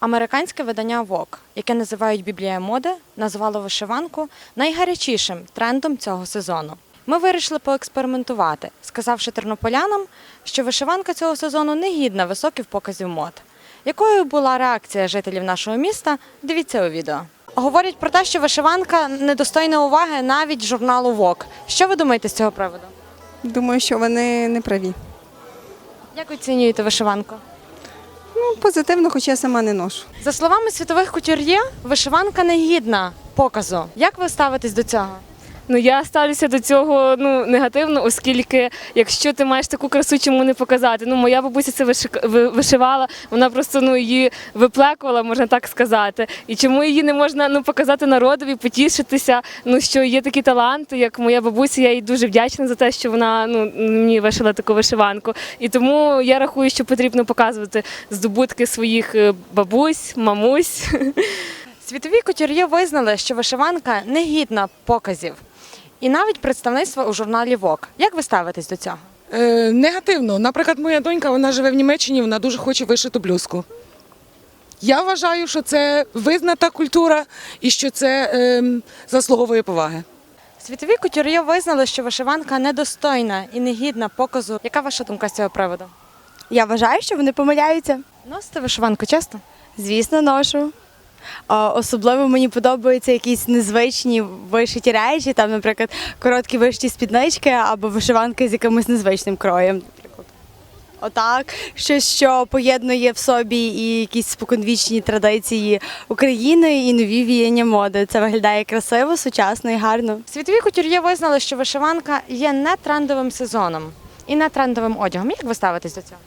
Американське видання Vogue, яке називають Біблія моди, назвало вишиванку найгарячішим трендом цього сезону. Ми вирішили поекспериментувати, сказавши тернополянам, що вишиванка цього сезону не гідна високих показів мод. Якою була реакція жителів нашого міста? Дивіться у відео. Говорять про те, що вишиванка недостойна уваги навіть журналу Vogue. Що ви думаєте з цього приводу? Думаю, що вони не праві. Як оцінюєте вишиванку? Ну, позитивно, хоча я сама не ношу. За словами світових кутюр'є, вишиванка не гідна показу. Як ви ставитесь до цього? Ну я ставлюся до цього ну негативно, оскільки якщо ти маєш таку красу, чому не показати? Ну моя бабуся це виши- вишивала, вона просто ну її виплекувала, можна так сказати. І чому її не можна ну показати народові, потішитися? Ну що є такі таланти, як моя бабуся, я їй дуже вдячна за те, що вона ну мені вишила таку вишиванку. І тому я рахую, що потрібно показувати здобутки своїх е, бабусь, мамусь. Світові кутюр'є визнали, що вишиванка не гідна показів. І навіть представництво у журналі Vogue. Як ви ставитесь до цього? Е, негативно. Наприклад, моя донька вона живе в Німеччині, вона дуже хоче вишиту блузку. Я вважаю, що це визната культура і що це ем, заслуговує поваги. Світові кутюр'є визнали, що вишиванка недостойна і не гідна показу. Яка ваша думка з цього приводу? Я вважаю, що вони помиляються. Носите вишиванку часто? Звісно, ношу. Особливо мені подобаються якісь незвичні вишиті речі, там, наприклад, короткі вишиті спіднички або вишиванки з якимось незвичним кроєм. Отак, щось, що поєднує в собі і якісь споконвічні традиції України і нові віяння моди. Це виглядає красиво, сучасно і гарно. Світові кутюр'є визнали, що вишиванка є не трендовим сезоном і не трендовим одягом. Як ви ставитесь до цього?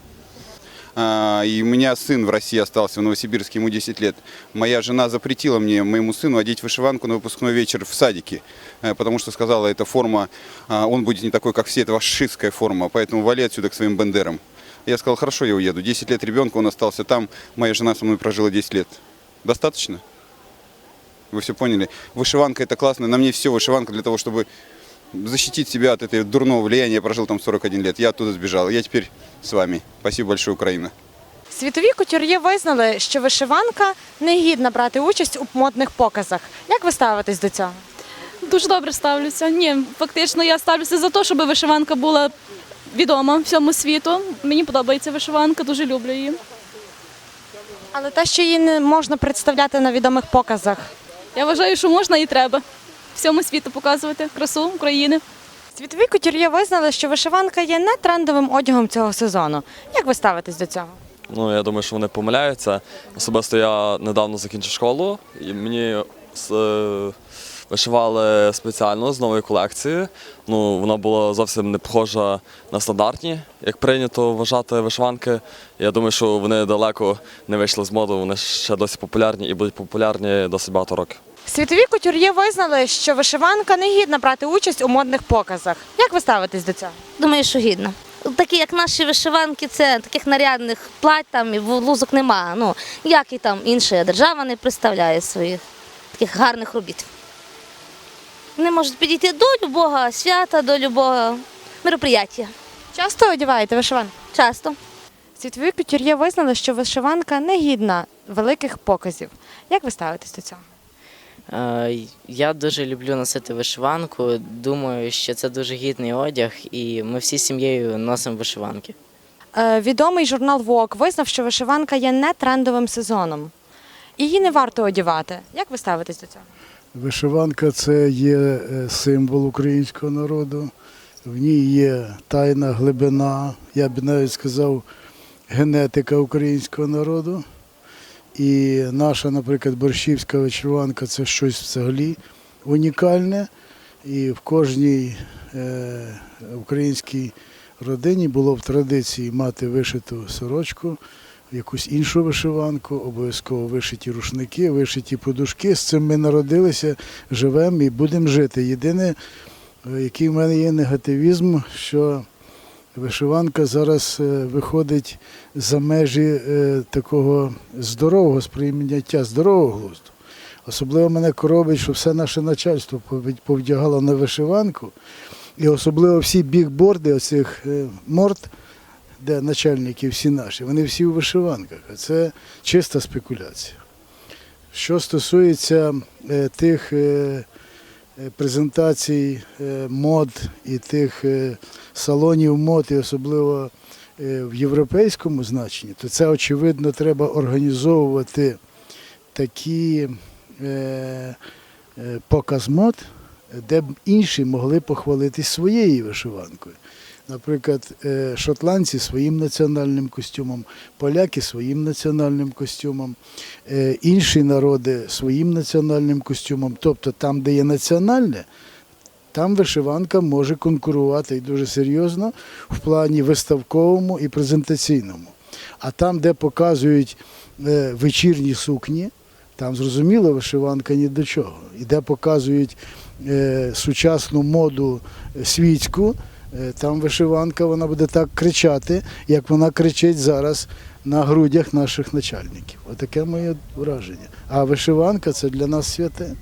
А, И у меня сын в России остался, в Новосибирске, ему 10 лет. Моя жена запретила мне, моему сыну, одеть вышиванку на выпускной вечер в садике, э, потому что сказала, эта форма, а, он будет не такой, как все, это фашистская форма, поэтому вали отсюда к своим бандерам. Я сказал, хорошо, я уеду. 10 лет ребенка, он остался там, моя жена со мной прожила 10 лет. Достаточно? Вы все поняли? Вышиванка это классно, на мне все вышиванка для того, чтобы защитить себя от этого дурного влияния. Я прожил там 41 лет, я оттуда сбежал. Я теперь с вами. Спасибо большое, Украина. Світові кутюр'є визнали, що вишиванка не гідна брати участь у модних показах. Як ви ставитесь до цього? Дуже добре ставлюся. Ні, фактично я ставлюся за те, щоб вишиванка була відома всьому світу. Мені подобається вишиванка, дуже люблю її. Але те, що її не можна представляти на відомих показах. Я вважаю, що можна і треба всьому світу показувати красу України. Світові кутюр'є визнали, що вишиванка є не трендовим одягом цього сезону. Як ви ставитесь до цього? Ну, я думаю, що вони помиляються. Особисто я недавно закінчив школу, і мені е, вишивали спеціально з нової колекції. Ну, вона була зовсім не похожа на стандартні, як прийнято вважати вишиванки. Я думаю, що вони далеко не вийшли з моди, вони ще досі популярні і будуть популярні досить багато років. Світові кутюр'є визнали, що вишиванка не гідна брати участь у модних показах. Як ви ставитесь до цього? Думаю, що гідно. Такі, як наші вишиванки, це таких нарядних плать там і лузок немає. Ну, як і там інша держава не представляє своїх таких гарних робіт. Вони можуть підійти до любого свята, до любого мероприяття. Часто одягаєте вишиванку? Часто. Світові кутюр'є визнали, що вишиванка не гідна великих показів. Як ви ставитесь до цього? Е, Я дуже люблю носити вишиванку. Думаю, що це дуже гідний одяг, і ми всі сім'єю носимо вишиванки. Е, відомий журнал Vogue визнав, що вишиванка є не трендовим сезоном. Її не варто одягати. Як ви ставитесь до цього? Вишиванка це є е, символ українського народу. В ній є тайна глибина, я б навіть сказав, генетика українського народу. І наша, наприклад, борщівська вишиванка це щось взагалі унікальне. І в кожній е, українській родині було в традиції мати вишиту сорочку, якусь іншу вишиванку, обов'язково вишиті рушники, вишиті подушки. З цим ми народилися, живемо і будемо жити. Єдине, е, який в мене є негативізм, що вишиванка зараз е, виходить за межі е, такого здорового сприйняття, здорового глузду. Особливо мене коробить, що все наше начальство повдягало на вишиванку, і особливо всі бікборди оцих е, морд де начальники всі наші, вони всі у вишиванках, а це чиста спекуляція. Що стосується тих презентацій е, мод і тих е, салонів мод, і особливо е, в європейському значенні, то це очевидно треба організовувати такі е, е, показ мод, де б інші могли похвалитись своєю вишиванкою. Наприклад, е, шотландці своїм національним костюмом, поляки своїм національним костюмом, е, інші народи своїм національним костюмом. Тобто там, де є національне, там вишиванка може конкурувати і дуже серйозно в плані виставковому і презентаційному. А там, де показують е, вечірні сукні, там зрозуміло вишиванка ні до чого. І де показують сучасну моду світську, там вишиванка вона буде так кричати, як вона кричить зараз на грудях наших начальників. Отаке моє враження. А вишиванка це для нас святе.